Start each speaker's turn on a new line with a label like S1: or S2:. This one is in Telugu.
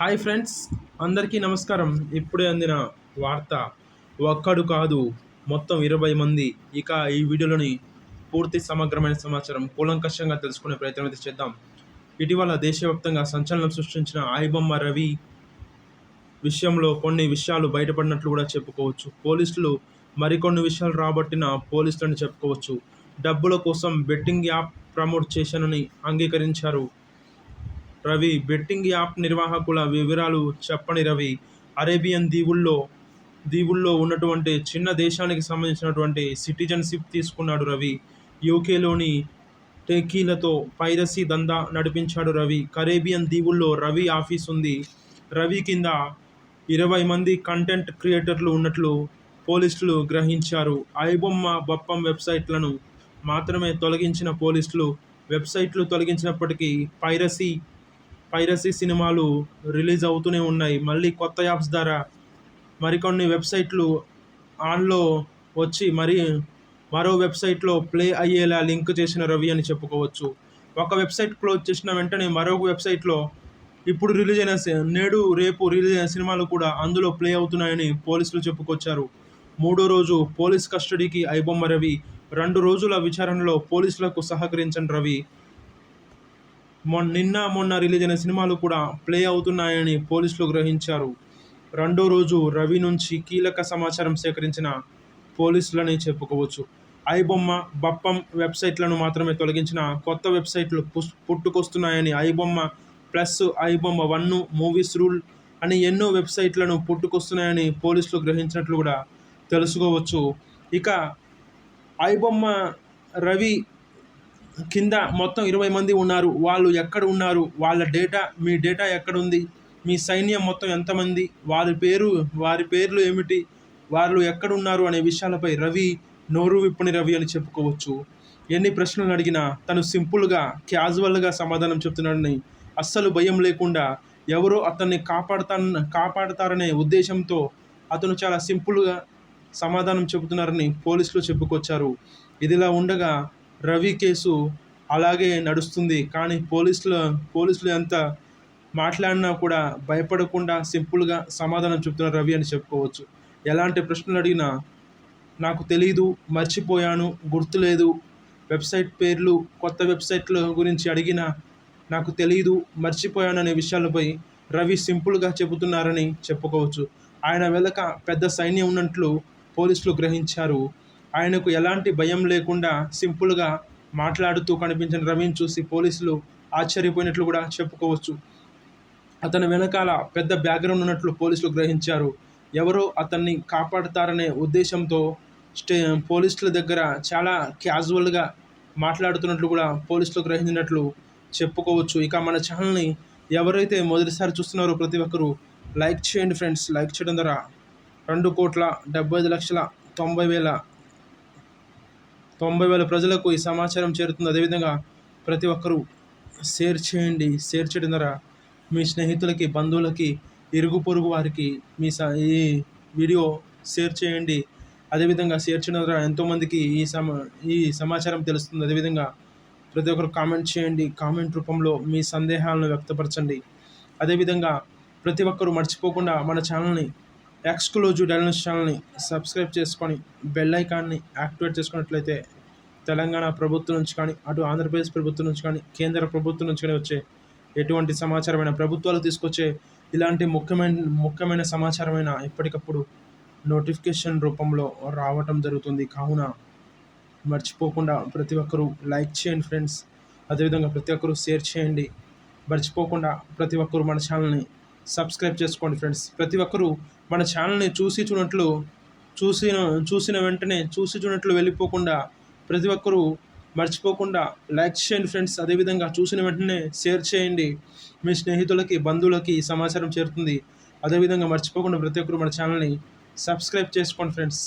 S1: హాయ్ ఫ్రెండ్స్ అందరికీ నమస్కారం. ఇప్పుడే అందిన వార్త ఒక్కడు కాదు మొత్తం ఇరవై మంది. ఇక ఈ వీడియోలోని పూర్తి సమగ్రమైన సమాచారం కూలంకషంగా తెలుసుకునే ప్రయత్నం అయితే చేద్దాం. ఇటీవల దేశవ్యాప్తంగా సంచలనం సృష్టించిన ఆయిబొమ్మ రవి విషయంలో కొన్ని విషయాలు బయటపడినట్లు కూడా చెప్పుకోవచ్చు. పోలీసులు మరికొన్ని విషయాలు రాబట్టిన పోలీసులని చెప్పుకోవచ్చు. డబ్బుల కోసం బెట్టింగ్ యాప్ ప్రమోట్ చేశానని అంగీకరించారు. రవి బెట్టింగ్ యాప్ నిర్వాహకుల వివరాలు చెప్పని రవి. అరేబియన్ దీవుల్లో దీవుల్లో ఉన్నటువంటి చిన్న దేశానికి సంబంధించినటువంటి సిటిజన్షిప్ తీసుకున్నాడు రవి. యూకేలోని టెకీలతో పైరసీ దందా నడిపించాడు రవి. కరేబియన్ దీవుల్లో రవి ఆఫీస్ ఉంది. రవి కింద ఇరవై మంది కంటెంట్ క్రియేటర్లు ఉన్నట్లు పోలీసులు గ్రహించారు. ఐబొమ్మ బొప్పం వెబ్సైట్లను మాత్రమే తొలగించిన పోలీసులు వెబ్సైట్లు తొలగించినప్పటికీ పైరసీ పైరసీ సినిమాలు రిలీజ్ అవుతూనే ఉన్నాయి. మళ్ళీ కొత్త యాప్స్ ద్వారా మరికొన్ని వెబ్సైట్లు ఆన్లో వచ్చి మరి మరో వెబ్సైట్లో ప్లే అయ్యేలా లింక్ చేసిన రవి అని చెప్పుకోవచ్చు. ఒక వెబ్సైట్ క్లోజ్ చేసిన వెంటనే మరొక వెబ్సైట్లో ఇప్పుడు రిలీజ్ అయిన సి- నేడు రేపు రిలీజ్ అయిన సినిమాలు కూడా అందులో ప్లే అవుతున్నాయని పోలీసులు చెప్పుకొచ్చారు. మూడో రోజు పోలీస్ కస్టడీకి ఐబొమ్మ రవి రెండు రోజుల విచారణలో పోలీసులకు సహకరించిన రవి. నిన్న మొన్న రిలీజ్ అయిన సినిమాలు కూడా ప్లే అవుతున్నాయని పోలీసులు గ్రహించారు. రెండో రోజు రవి నుంచి కీలక సమాచారం సేకరించిన పోలీసులని చెప్పుకోవచ్చు. ఐబొమ్మ బప్పం వెబ్సైట్లను మాత్రమే తొలగించిన కొత్త వెబ్సైట్లు పుస్- పుట్టుకొస్తున్నాయని iBomma plus iBomma one movies rule అని ఎన్నో వెబ్సైట్లను పుట్టుకొస్తున్నాయని పోలీసులు గ్రహించినట్లు కూడా తెలుసుకోవచ్చు. ఇక ఐబొమ్మ రవి కింద మొత్తం ఇరవై మంది ఉన్నారు. వాళ్ళు ఎక్కడ ఉన్నారు? వాళ్ళ డేటా మీ డేటా ఎక్కడ ఉంది మీ సైన్యం మొత్తం ఎంతమంది? వారి పేరు వారి పేర్లు ఏమిటి? వాళ్ళు ఎక్కడ ఉన్నారు అనే విషయాలపై రవి నోరు విప్పని రవి అని చెప్పుకోవచ్చు. ఎన్ని ప్రశ్నలు అడిగినా తను సింపుల్గా క్యాజువల్గా సమాధానం చెప్తున్నాడని అస్సలు భయం లేకుండా ఎవరో అతన్ని కాపాడుతా కాపాడతారనే ఉద్దేశంతో అతను చాలా సింపుల్గా సమాధానం చెబుతున్నారని పోలీసులు చెప్పుకొచ్చారు. ఇదిలా ఉండగా రవి కేసు అలాగే నడుస్తుంది. కానీ పోలీసులు పోలీసులు ఎంత మాట్లాడినా కూడా భయపడకుండా సింపుల్గా సమాధానం చెప్తున్నారు రవి అని చెప్పుకోవచ్చు. ఎలాంటి ప్రశ్నలు అడిగినా నాకు తెలీదు మర్చిపోయాను గుర్తులేదు. వెబ్సైట్ పేర్లు కొత్త వెబ్సైట్ల గురించి అడిగినా నాకు తెలీదు మర్చిపోయాను అనే విషయాలపై రవి సింపుల్గా చెబుతున్నారని చెప్పుకోవచ్చు. ఆయన వెనుక పెద్ద సైన్యం ఉన్నట్లు పోలీసులు గ్రహించారు. ఆయనకు ఎలాంటి భయం లేకుండా సింపుల్గా మాట్లాడుతూ కనిపించిన రవిని చూసి పోలీసులు ఆశ్చర్యపోయినట్లు కూడా చెప్పుకోవచ్చు. అతని వెనకాల పెద్ద బ్యాక్గ్రౌండ్ ఉన్నట్లు పోలీసులు గ్రహించారు. ఎవరో అతన్ని కాపాడతారనే ఉద్దేశంతో స్టే పోలీసుల దగ్గర చాలా క్యాజువల్గా మాట్లాడుతున్నట్లు కూడా పోలీసులు గ్రహించినట్లు చెప్పుకోవచ్చు. ఇక మన ఛానల్ని ఎవరైతే మొదటిసారి చూస్తున్నారో ప్రతి ఒక్కరూ లైక్ చేయండి ఫ్రెండ్స్. లైక్ చేయడం ద్వారా రెండు కోట్ల డెబ్బై ఐదు లక్షల తొంభై వేల తొంభై వేల ప్రజలకు ఈ సమాచారం చేరుతుంది. అదేవిధంగా ప్రతి ఒక్కరూ షేర్ చేయండి. షేర్ చేయడం ద్వారా మీ స్నేహితులకి బంధువులకి ఇరుగు పొరుగు వారికి మీ స ఈ వీడియో షేర్ చేయండి. అదేవిధంగా షేర్ చేయడం ద్వారా ఎంతోమందికి ఈ సమ ఈ సమాచారం తెలుస్తుంది. అదేవిధంగా ప్రతి ఒక్కరు కామెంట్ చేయండి. కామెంట్ రూపంలో మీ సందేహాలను వ్యక్తపరచండి. అదేవిధంగా ప్రతి ఒక్కరూ మర్చిపోకుండా మన ఛానల్ని ఎక్స్క్లూజివ్ డైలన్స్ ఛానల్ని సబ్స్క్రైబ్ చేసుకొని బెల్ ఐకాన్ని యాక్టివేట్ చేసుకున్నట్లయితే తెలంగాణ ప్రభుత్వం నుంచి కానీ అటు ఆంధ్రప్రదేశ్ ప్రభుత్వం నుంచి కానీ కేంద్ర ప్రభుత్వం నుంచి కానీ వచ్చే ఎటువంటి సమాచారమైన ప్రభుత్వాలు తీసుకొచ్చే ఇలాంటి ముఖ్యమైన ముఖ్యమైన సమాచారమైన ఎప్పటికప్పుడు నోటిఫికేషన్ రూపంలో రావటం జరుగుతుంది. కావున మర్చిపోకుండా ప్రతి ఒక్కరూ లైక్ చేయండి ఫ్రెండ్స్ అదేవిధంగా ప్రతి ఒక్కరూ షేర్ చేయండి. మర్చిపోకుండా ప్రతి ఒక్కరూ మన ఛానల్ని సబ్స్క్రైబ్ చేసుకోండి ఫ్రెండ్స్ ప్రతి ఒక్కరూ మన ఛానల్ని చూసి చూడట్లు చూసిన చూసిన వెంటనే చూసి చూడట్లు వెళ్ళిపోకుండా ప్రతి ఒక్కరూ మర్చిపోకుండా లైక్ చేయండి ఫ్రెండ్స్. అదేవిధంగా చూసిన వెంటనే షేర్ చేయండి. మీ స్నేహితులకి బంధువులకి సమాచారం చేరుతుంది. అదేవిధంగా మర్చిపోకుండా ప్రతి ఒక్కరు మన ఛానల్ని సబ్స్క్రైబ్ చేసుకోండి ఫ్రెండ్స్.